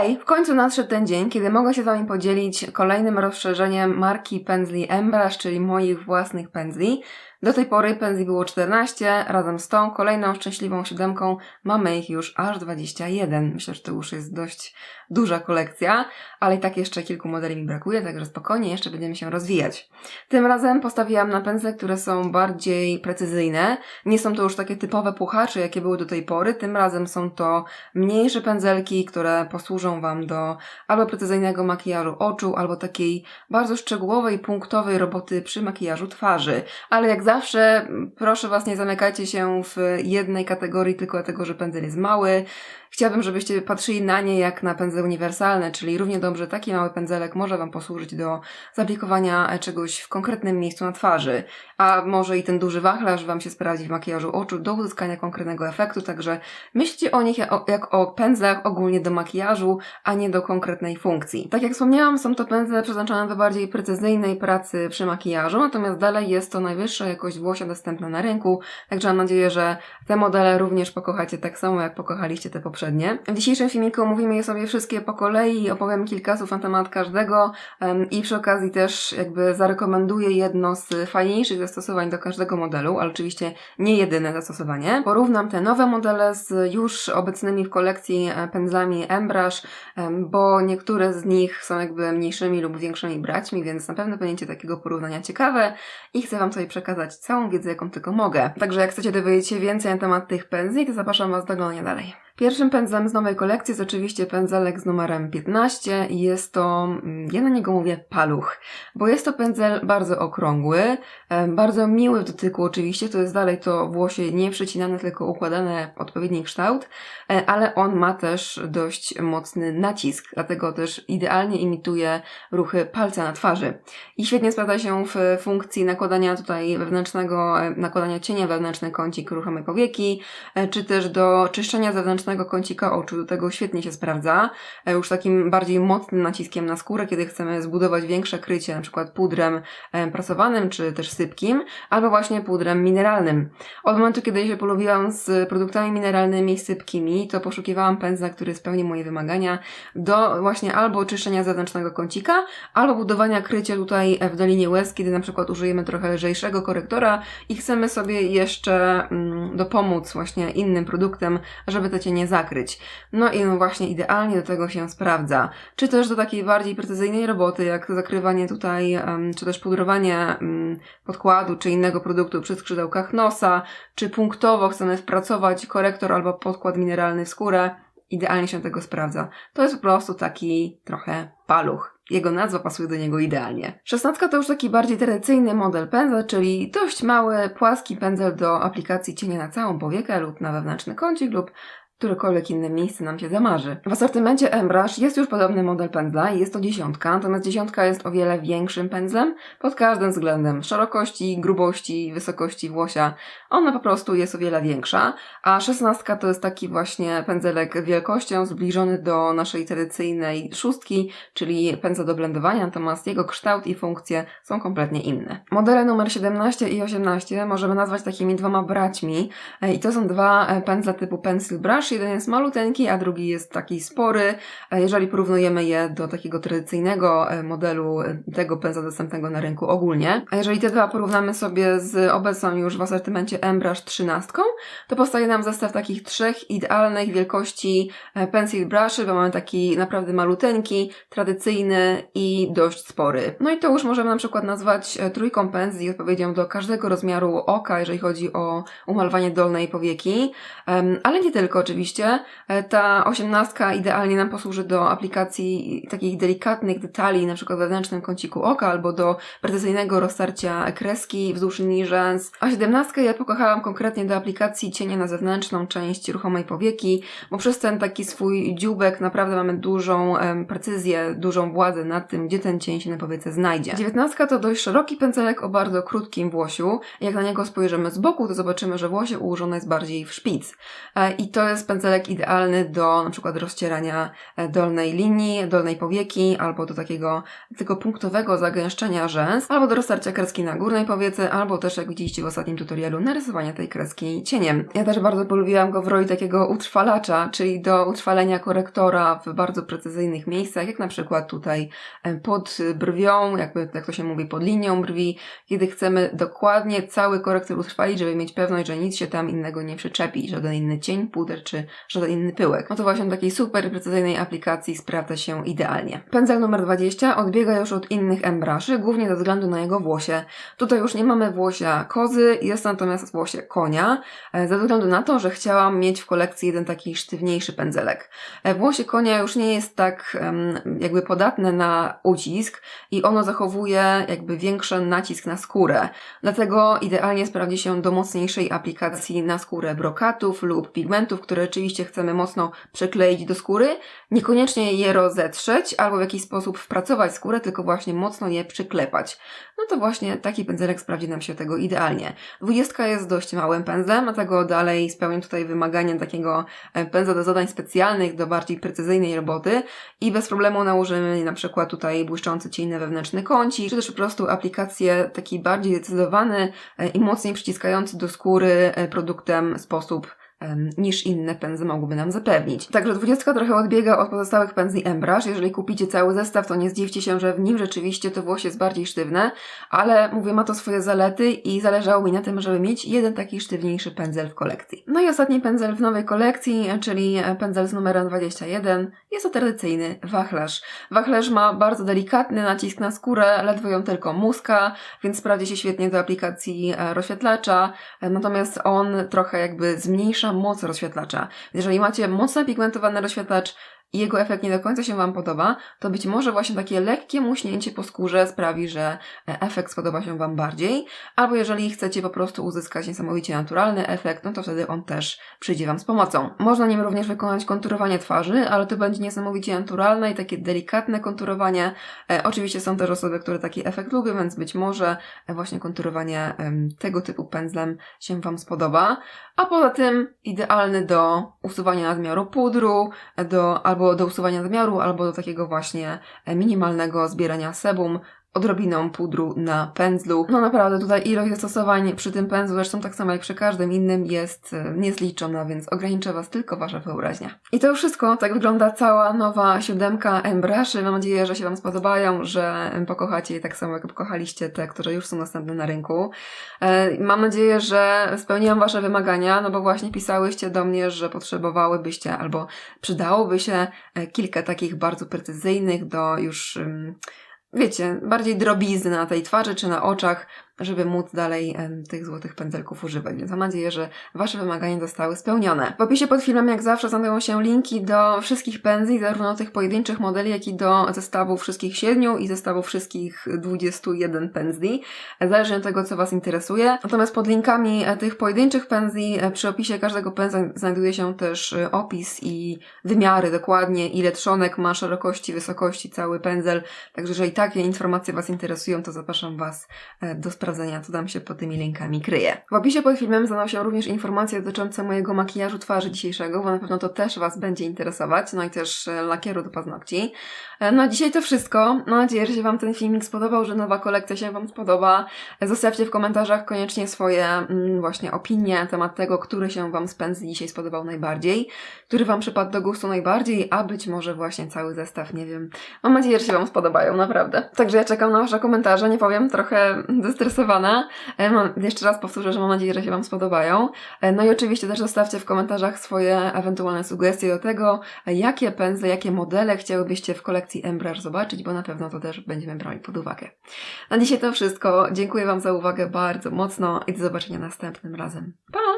Hej, w końcu nadszedł ten dzień, kiedy mogę się z Wami podzielić kolejnym rozszerzeniem marki pędzli Embrush, czyli moich własnych pędzli. Do tej pory pędzli było 14, razem z tą kolejną szczęśliwą siódemką mamy ich już aż 21. Myślę, że to już jest dość duża kolekcja, ale i tak jeszcze kilku modeli mi brakuje, także spokojnie, jeszcze będziemy się rozwijać. Tym razem postawiłam na pędzle, które są bardziej precyzyjne. Nie są to już takie typowe puchacze, jakie były do tej pory. Tym razem są to mniejsze pędzelki, które posłużą Wam do albo precyzyjnego makijażu oczu, albo takiej bardzo szczegółowej, punktowej roboty przy makijażu twarzy. Ale jak zawsze, proszę Was, nie zamykajcie się w jednej kategorii tylko dlatego, że pędzel jest mały. Chciałabym, żebyście patrzyli na nie jak na pędzle uniwersalne, czyli równie dobrze taki mały pędzelek może Wam posłużyć do zaaplikowania e, czegoś w konkretnym miejscu na twarzy, a może i ten duży wachlarz Wam się sprawdzi w makijażu oczu do uzyskania konkretnego efektu, także myślcie o nich jak o pędzlach ogólnie do makijażu, a nie do konkretnej funkcji. Tak jak wspomniałam, są to pędzle przeznaczone do bardziej precyzyjnej pracy przy makijażu, natomiast dalej jest to najwyższa jakość włosia dostępna na rynku, także mam nadzieję, że te modele również pokochacie tak samo, jak pokochaliście te poprzednie. W dzisiejszym filmiku omówimy je sobie wszystkie po kolei opowiem kilka słów na temat każdego i przy okazji też jakby zarekomenduję jedno z fajniejszych zastosowań do każdego modelu, ale oczywiście nie jedyne zastosowanie. Porównam te nowe modele z już obecnymi w kolekcji e, pędzlami Embrush, em, bo niektóre z nich są jakby mniejszymi lub większymi braćmi, więc na pewno będziecie takiego porównania ciekawe i chcę Wam tutaj przekazać całą wiedzę, jaką tylko mogę. Także jak chcecie dowiedzieć się więcej na temat tych pędzli, to zapraszam Was do oglądania dalej. Pierwszym pędzlem z nowej kolekcji jest oczywiście pędzelek z numerem 15 i jest to, mm, ja na niego mówię paluch, bo jest to pędzel bardzo okrągły, bardzo miły w dotyku oczywiście, to jest dalej to włosie nie przecinane, tylko układane w odpowiedni kształt, e, ale on ma też dość mocny nacisk, dlatego też idealnie imituje ruchy palca na twarzy. I świetnie sprawdza się w funkcji nakładania tutaj wewnętrznego, e, nakładania cienia wewnętrzny kącik ruchomej powieki, e, czy też do czyszczenia zewnętrznego kącika oczu. Do tego świetnie się sprawdza. E, Już takim bardziej mocnym naciskiem na skórę, kiedy chcemy zbudować większe krycie, na przykład pudrem e, prasowanym, czy też sypkim, albo właśnie pudrem mineralnym. Od momentu, kiedy się polubiłam z produktami mineralnymi i sypkimi, to poszukiwałam pędzla, który spełni moje wymagania do właśnie albo czyszczenia zewnętrznego kącika, albo budowania krycia tutaj w dolinie łez, kiedy na przykład użyjemy trochę lżejszego korektora i chcemy sobie jeszcze mm, dopomóc właśnie innym produktem, żeby te cienie zakryć. No i no właśnie idealnie do tego się sprawdza. Czy też do takiej bardziej precyzyjnej roboty, jak zakrywanie tutaj, czy też pudrowanie podkładu, czy innego produktu przy skrzydełkach nosa, czy punktowo chcemy wpracować korektor albo podkład mineralny w skórę, idealnie się tego sprawdza. To jest po prostu taki trochę paluch. Jego nazwa pasuje do niego idealnie. Szesnastka to już taki bardziej tradycyjny model pędza, czyli dość mały, płaski pędzel do aplikacji cienia na całą powiekę lub na wewnętrzny kącik lub którekolwiek inne miejsce nam się zamarzy. W asortymencie Embrush jest już podobny model pędzla i jest to dziesiątka, natomiast dziesiątka jest o wiele większym pędzlem pod każdym względem szerokości, grubości, wysokości włosia. Ona po prostu jest o wiele większa, a szesnastka to jest taki właśnie pędzelek wielkością zbliżony do naszej tradycyjnej szóstki, czyli pędza do blendowania, natomiast jego kształt i funkcje są kompletnie inne. Modele numer 17 i 18 możemy nazwać takimi dwoma braćmi e, i to są dwa e, pędzle typu pencil brush. Jeden jest maluteńki, a drugi jest taki spory. E, Jeżeli porównujemy je do takiego tradycyjnego e, modelu e, tego pędzla dostępnego na rynku ogólnie, a jeżeli te dwa porównamy sobie z obecną już w asortymencie Embrush 13, to powstaje nam zestaw takich trzech idealnych wielkości pencil bruszy, bo mamy taki naprawdę maluteńki, tradycyjny i dość spory. No i to już możemy na przykład nazwać trójką pędzli odpowiedzią do każdego rozmiaru oka, jeżeli chodzi o umalowanie dolnej powieki, ale nie tylko oczywiście. E, Ta osiemnastka idealnie nam posłuży do aplikacji takich delikatnych detali, na przykład w wewnętrznym kąciku oka, albo do precyzyjnego roztarcia kreski wzdłuż linii rzęs. A siedemnastkę ja pokochałam konkretnie do aplikacji cienia na zewnętrzną część ruchomej powieki, bo przez ten taki swój dzióbek naprawdę mamy dużą precyzję, dużą władzę nad tym, gdzie ten cień się na powiece znajdzie. Dziewiętnastka to dość szeroki pędzelek o bardzo krótkim włosiu. Jak na niego spojrzymy z boku, to zobaczymy, że włosie ułożone jest bardziej w szpic. E, I to jest jest pędzelek idealny do na przykład rozcierania e, dolnej linii, dolnej powieki, albo do takiego tylko punktowego zagęszczenia rzęs, albo do roztarcia kreski na górnej powiece, albo też jak widzieliście w ostatnim tutorialu, narysowania tej kreski cieniem. Ja też bardzo polubiłam go w roli takiego utrwalacza, czyli do utrwalenia korektora w bardzo precyzyjnych miejscach, jak na przykład tutaj e, pod brwią, jakby jak to się mówi, pod linią brwi, kiedy chcemy dokładnie cały korektor utrwalić, żeby mieć pewność, że nic się tam innego nie przyczepi, żaden inny cień, puder czy żaden inny pyłek. No to właśnie takiej super precyzyjnej aplikacji sprawdza się idealnie. Pędzel numer 20 odbiega już od innych embraszy, głównie ze względu na jego włosie. Tutaj już nie mamy włosia kozy, jest natomiast włosie konia, e, ze względu na to, że chciałam mieć w kolekcji jeden taki sztywniejszy pędzelek. E, Włosie konia już nie jest tak jakby podatne na ucisk i ono zachowuje jakby większy nacisk na skórę. Dlatego idealnie sprawdzi się do mocniejszej aplikacji na skórę brokatów lub pigmentów, które rzeczywiście chcemy mocno przykleić do skóry. Niekoniecznie je rozetrzeć albo w jakiś sposób wpracować skórę, tylko właśnie mocno je przyklepać. No to właśnie taki pędzelek sprawdzi nam się tego idealnie. Dwudziestka jest dość małym pędzlem, dlatego dalej spełnię tutaj wymagania takiego e, pędzla do zadań specjalnych, do bardziej precyzyjnej roboty i bez problemu nałożymy na przykład tutaj błyszczący cień wewnętrzny kącik, czy też po prostu aplikację taki bardziej zdecydowany e, i mocniej przyciskający do skóry e, produktem sposób niż inne pędzle mogłyby nam zapewnić. Także 20 trochę odbiega od pozostałych pędzli Embrush. Jeżeli kupicie cały zestaw, to nie zdziwcie się, że w nim rzeczywiście to włosie jest bardziej sztywne, ale mówię, ma to swoje zalety i zależało mi na tym, żeby mieć jeden taki sztywniejszy pędzel w kolekcji. No i ostatni pędzel w nowej kolekcji, czyli pędzel z numerem 21, jest to tradycyjny wachlarz. Wachlarz ma bardzo delikatny nacisk na skórę, ledwo ją tylko muska, więc sprawdzi się świetnie do aplikacji e, rozświetlacza, e, natomiast on trochę jakby zmniejsza moc rozświetlacza. Jeżeli macie mocno pigmentowany rozświetlacz i jego efekt nie do końca się Wam podoba, to być może właśnie takie lekkie muśnięcie po skórze sprawi, że e, efekt spodoba się Wam bardziej, albo jeżeli chcecie po prostu uzyskać niesamowicie naturalny efekt, no to wtedy on też przyjdzie Wam z pomocą. Można nim również wykonać konturowanie twarzy, ale to będzie niesamowicie naturalne i takie delikatne konturowanie. E, oczywiście są też osoby, które taki efekt lubią, więc być może e, właśnie konturowanie tego typu pędzlem się Wam spodoba. A poza tym idealny do usuwania nadmiaru pudru, do, albo do usuwania nadmiaru, albo do takiego właśnie e, minimalnego zbierania sebum odrobiną pudru na pędzlu. No naprawdę tutaj ilość zastosowań przy tym pędzlu, zresztą tak samo jak przy każdym innym, jest e, niezliczona, więc ograniczę Was tylko Wasza wyobraźnia. I to już wszystko. Tak wygląda cała nowa siódemka Embruszy. Mam nadzieję, że się Wam spodobają, że pokochacie je tak samo jak pokochaliście te, które już są dostępne na rynku. E, Mam nadzieję, że spełniłam Wasze wymagania, no bo właśnie pisałyście do mnie, że potrzebowałybyście albo przydałoby się e, kilka takich bardzo precyzyjnych do już wiecie, bardziej drobizny na tej twarzy czy na oczach, żeby móc dalej tych złotych pędzelków używać. Więc mam nadzieję, że Wasze wymagania zostały spełnione. W opisie pod filmem, jak zawsze, znajdują się linki do wszystkich pędzli, zarówno tych pojedynczych modeli, jak i do zestawu wszystkich siedmiu i zestawu wszystkich 21 pędzli. Zależy od tego, co Was interesuje. Natomiast pod linkami e, tych pojedynczych pędzli, e, przy opisie każdego pędzla znajduje się też e, opis i wymiary dokładnie, ile trzonek ma szerokości, wysokości cały pędzel. Także jeżeli takie informacje Was interesują, to zapraszam Was do sprawdzenia, co tam się pod tymi linkami kryje. W opisie pod filmem znajdą się również informacje dotyczące mojego makijażu twarzy dzisiejszego, bo na pewno to też Was będzie interesować, no i też e, lakieru do paznokci. E, No dzisiaj to wszystko. Mam nadzieję, że się Wam ten filmik spodobał, że nowa kolekcja się Wam spodoba. Zostawcie w komentarzach koniecznie swoje mm, właśnie opinie na temat tego, który się Wam z pędzli dzisiaj spodobał najbardziej, który Wam przypadł do gustu najbardziej, a być może właśnie cały zestaw, nie wiem. Mam nadzieję, że się Wam spodobają, naprawdę. Także ja czekam na Wasze komentarze, nie powiem, trochę zestresowana. E, Mam, jeszcze raz powtórzę, że mam nadzieję, że się Wam spodobają. E, No i oczywiście też zostawcie w komentarzach swoje ewentualne sugestie do tego, jakie pędzle, jakie modele chciałybyście w kolekcji Embrush zobaczyć, bo na pewno to też będziemy brali pod uwagę. Na dzisiaj to wszystko. Dziękuję Wam za uwagę bardzo mocno i do zobaczenia następnym razem. Pa!